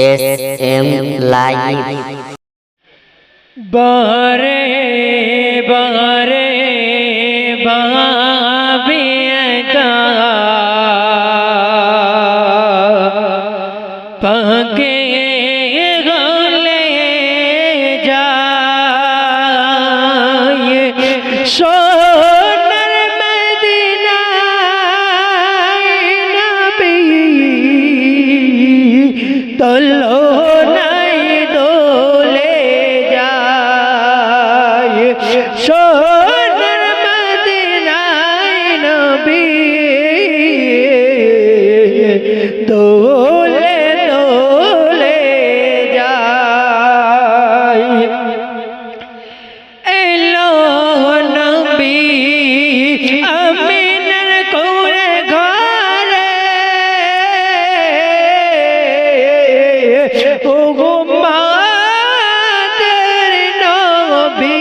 S M live বারে বারে বাবিয়তা পকে তলো নাই দোলে যায়। ও গো মাদের নবী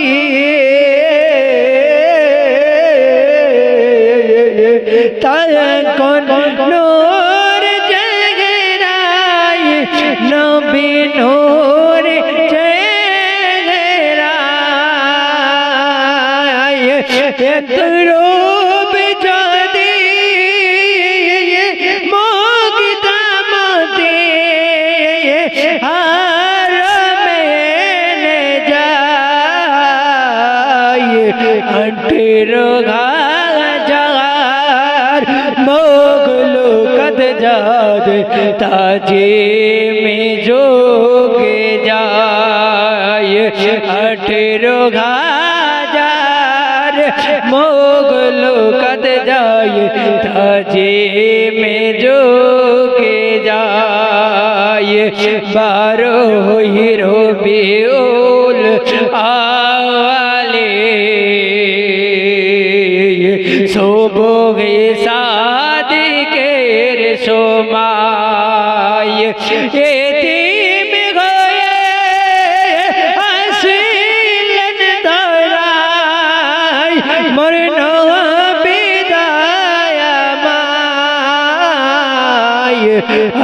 তখন নূর জগরাই নবী নূর জগরাই। এতরূপ যায় আঠেরো গাজার মোগলো কদ যাদ তাজে মে যোগে যায় আঠেরো গাজার মোগলো কদ যায় তাজে মে যোগে যায় বারো হিরো বিউল শোভে সাদিকের সোমায় এতিম হয়ে আসিলেন ধরায় মরণ বিদায় মায়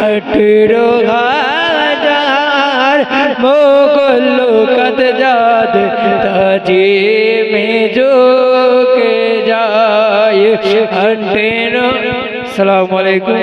আঠেরো হাজার মোগল কত যাদ তাজে মে যোগে যায় আঠেরো সালাম আলাইকুম।